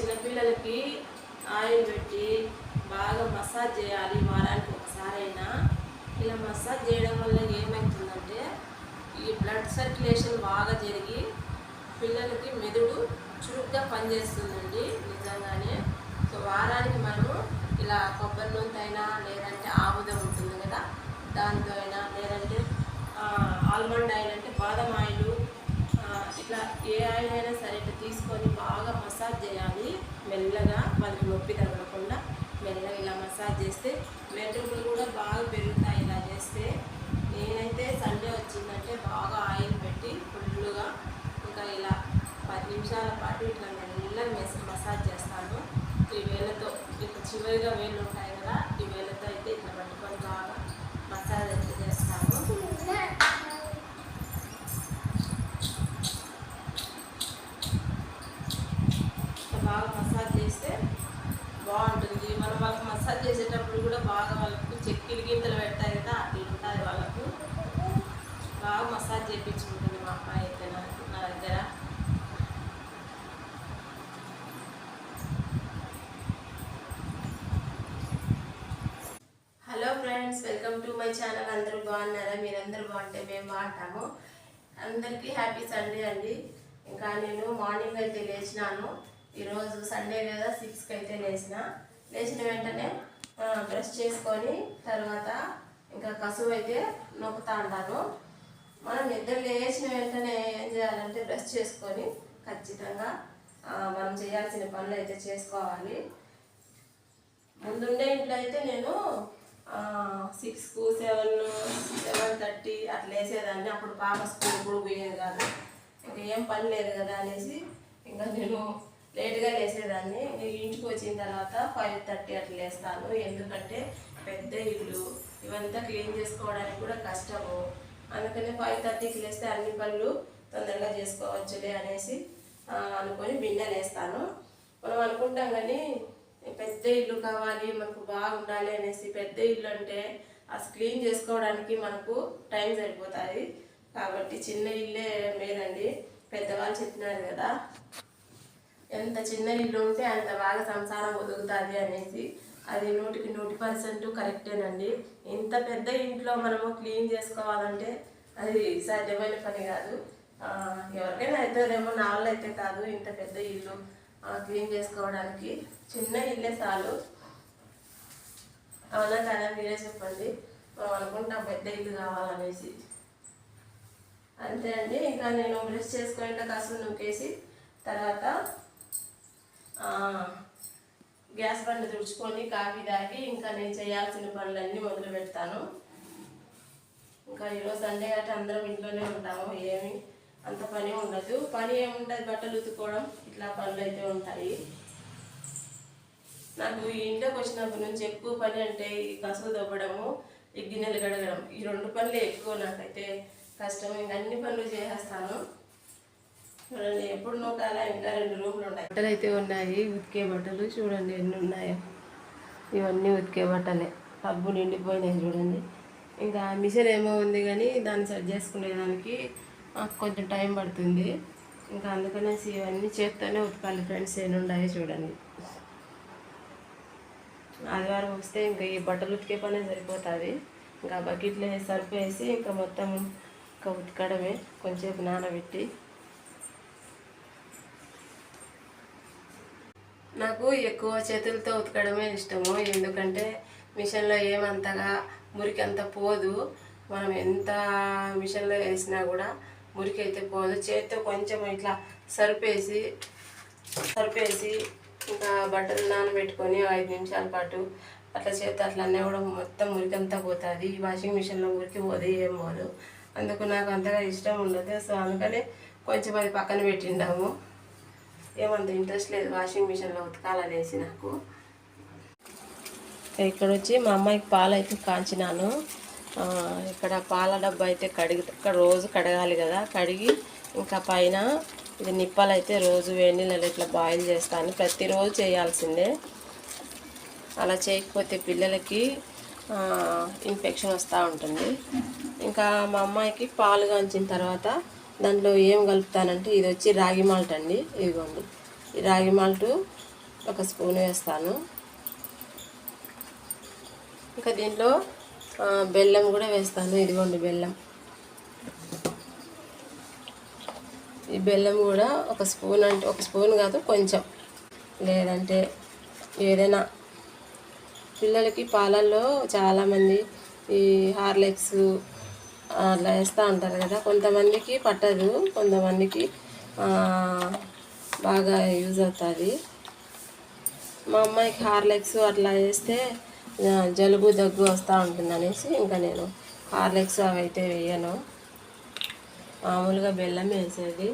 చిన్నపిల్లలకి ఆయిల్ పెట్టి బాగా మసాజ్ చేయాలి వారానికి ఒకసారైనా. ఇలా మసాజ్ చేయడం వల్ల ఏమవుతుందంటే ఈ బ్లడ్ సర్క్యులేషన్ బాగా జరిగి పిల్లలకి మెదడు చురుగ్గా పనిచేస్తుందండి నిజంగానే. సో వారానికి మనము ఇలా కొబ్బరి నూనె అయినా లేదంటే ఆముదం ఉంటుంది కదా దాంతో అయినా లేదంటే ఆల్మండ్ ఆయిల్ అంటే బాదం ఆయిల్ ఇట్లా ఏ ఆయిల్ అయినా సరే ఇట్లా తీసుకొని బాగా మసాజ్ చేయాలి. మెల్లగా వాళ్ళకి నొప్పి తగలకుండా మెల్లగా ఇలా మసాజ్ చేస్తే వెంట్రుకలు కూడా బాగా పెరుగుతుంది ఇలా చేస్తే నేనైతే సండే వచ్చిందంటే బాగా ఆయిల్ పెట్టి ఫుల్గా ఇంకా ఇలా పది నిమిషాల పాటు ఇట్లా మెల్లగా మెస్ మసాజ్ చేస్తాను ఈ వేళ్ళతో ఇట్లా చివరిగా వేళ్ళు ఉంటాయి కదా ఈ వేళ్ళతో అయితే ఇట్లా పట్టుకొని బాగా మసాజ్ అయితే చేస్తాను ఇట్లా బాగా మసాజ్ చేస్తే బాగుంటుంది మనం వాళ్ళకి మసాజ్ చేసేటప్పుడు కూడా బాగా వాళ్ళకు చెక్కిలి గింతలు పెడతాయి కదా అట్లా ఉంటుంది వాళ్ళకు బాగా మసాజ్ చేయించుకుంటుంది మా అమ్మాయి అయితే నాకు నా దగ్గర hello friends welcome to my channel. అందరూ బాగున్నారా? మీరందరూ బాగుంటే మేము బాగుంటాము. అందరికీ హ్యాపీ సండే అండి. ఇంకా నేను మార్నింగ్ అయితే లేచినాను. ఈరోజు సండే కదా సిక్స్కి అయితే లేచిన. లేచిన వెంటనే బ్రష్ చేసుకొని తర్వాత ఇంకా కసువు అయితే నొక్కుతా ఉంటాను. మనం నిద్ర లేచిన వెంటనే ఏం చేయాలంటే బ్రష్ చేసుకొని ఖచ్చితంగా మనం చేయాల్సిన పనులు అయితే చేసుకోవాలి. ముందుండే ఇంట్లో అయితే నేను సిక్స్కు సెవెన్ సెవెన్ థర్టీ అట్లా వేసేదాన్ని. అప్పుడు పాప స్కూల్ కూడా పోయేది కాదు. ఇంకా ఏం పని లేదు కదా అనేసి ఇంకా నేను లేట్గా లేసేదాన్ని. ఇంటికి వచ్చిన తర్వాత ఫైవ్ థర్టీ అట్లా లేస్తాను. ఎందుకంటే పెద్ద ఇల్లు ఇవంతా క్లీన్ చేసుకోవడానికి కూడా కష్టము. అందుకని ఫైవ్ థర్టీకి లేస్తే అన్ని పనులు తొందరగా చేసుకోవచ్చులే అనేసి అనుకొని బిన్నెలేస్తాను మనం అనుకుంటాం కానీ పెద్ద ఇల్లు కావాలి మనకు బాగుండాలి అనేసి పెద్ద ఇల్లు అంటే అసలు క్లీన్ చేసుకోవడానికి మనకు టైం సరిపోతుంది. కాబట్టి చిన్న ఇల్లే మేలండి. పెద్దవాళ్ళు చెప్పినారు కదా. ఎంత చిన్న ఇల్లు ఉంటే అంత బాగా సంసారం ఒదుగుతుంది అనేసి. అది నూటికి నూటి పర్సెంట్ కరెక్టేనండి. ఇంత పెద్ద ఇంట్లో మనము క్లీన్ చేసుకోవాలంటే అది సాధ్యమైన పని కాదు. ఎవరికైనా అవుతుందేమో నా వల్ల అయితే కాదు ఇంత పెద్ద ఇల్లు. క్లీన్ చేసుకోవడానికి చిన్న ఇల్లే చాలు. అవునా కదా? మీరే చెప్పండి. మనం అనుకుంటాం పెద్ద ఇల్లు కావాలనేసి. అంతే అండి. ఇంకా నేను బ్రష్ చేసుకుని కాసు నొక్కేసి తర్వాత గ్యాస్ బండి తుడుచుకొని కాఫీ తాగి ఇంకా నేను చేయాల్సిన పనులన్నీ మొదలు పెడతాను. ఇంకా ఈరోజు సండే గట్రా అందరం ఇంట్లోనే ఉంటాము. ఏమి అంత పని ఉండదు. పని ఏముండదు బట్టలు ఉతుక్కోవడం ఇట్లా పనులు అయితే ఉంటాయి. నాకు ఈ ఇంట్లోకి వచ్చినప్పటి నుంచి ఎక్కువ పని అంటే ఈ కసువు దవ్వడము ఈ గిన్నెలు కడగడం. ఈ రెండు పనులే ఎక్కువ నాకైతే కష్టం. ఇంకా అన్ని పనులు చేసేస్తాను. చూడండి ఎప్పుడు నూకాలా ఇంకా రెండు రూమ్లు ఉన్నాయి. బట్టలు అయితే ఉన్నాయి. ఉతికే బట్టలు చూడండి ఎన్ని ఉన్నాయో. ఇవన్నీ ఉతికే బట్టలే. పబ్బు నిండిపోయినాయి చూడండి. ఇంకా మిషన్ ఏమో ఉంది కానీ దాన్ని సెట్ చేసుకునేదానికి కొంచెం టైం పడుతుంది. ఇంకా అందుకనేసి ఇవన్నీ చేత్తోనే ఉతకాలి ఫ్రెండ్స్ ఏమి ఉన్నాయో చూడండి. ఆదివారం వస్తే ఇంకా ఈ బట్టలు ఉతికే పనే సరిపోతుంది. ఇంకా బకెట్లో వేసి సరిపేసి ఇంకా మొత్తం ఇంకా ఉతకడమే కొంచెంసేపు నానబెట్టి. నాకు ఎక్కువ చేతులతో ఉతకడమే ఇష్టము. ఎందుకంటే మిషన్లో ఏమంతగా మురికి అంత పోదు. మనం ఎంత మిషన్లో వేసినా కూడా ఉరికైతే పోదు. చేతితో కొంచెం ఇట్లా సరిపేసి సరిపేసి ఇంకా బట్టలు నానబెట్టుకొని ఐదు నిమిషాల పాటు అట్లా చేతి అట్లా అన్నీ కూడా మొత్తం ఉరికంతా పోతుంది. ఈ వాషింగ్ మిషన్లో మురికి పోదు ఏం పోదు. అందుకు నాకు అంతగా ఇష్టం ఉండదు. సో అందుకని కొంచెం అది పక్కన పెట్టిండాము. ఏమంత ఇంట్రెస్ట్ లేదు వాషింగ్ మిషన్లో ఉతకాలనేసి నాకు. ఇక్కడ వచ్చి మా అమ్మాయికి పాలు అయితే కాంచినాను ఇక్కడ పాల డబ్బా అయితే కడిగి ఇక్కడ రోజు కడగాలి కదా కడిగి ఇంకా పైన ఇది నిప్పలు అయితే రోజు వేడి ఇట్లా బాయిల్ చేస్తాను ప్రతిరోజు చేయాల్సిందే. అలా చేయకపోతే పిల్లలకి ఇన్ఫెక్షన్ వస్తూ ఉంటుంది. ఇంకా మా అమ్మాయికి పాలు కాంచిన తర్వాత దాంట్లో ఏం కలుపుతానంటే ఇది వచ్చి రాగి మాల్ట్ అండి ఇదిగోండి. ఈ రాగి మాల్ట్ ఒక స్పూన్ వేస్తాను. ఇంకా దీంట్లో బెల్లం కూడా వేస్తాను. ఇదిగోండి బెల్లం. ఈ బెల్లం కూడా ఒక స్పూన్ అంటే ఒక స్పూన్ కాదు కొంచెం. లేదంటే ఏదైనా పిల్లలకి పాలల్లో చాలామంది ఈ హార్లిక్స్ అట్లా వేస్తూ ఉంటారు కదా. కొంతమందికి పట్టదు కొంతమందికి బాగా యూజ్ అవుతుంది. మా అమ్మాయికి హార్లిక్స్ అట్లా వేస్తే జలుబు దగ్గు వస్తూ ఉంటుంది అనేసి ఇంకా నేను హార్లిక్స్ అవి అయితే వేయను. మామూలుగా బెల్లం వేసేది.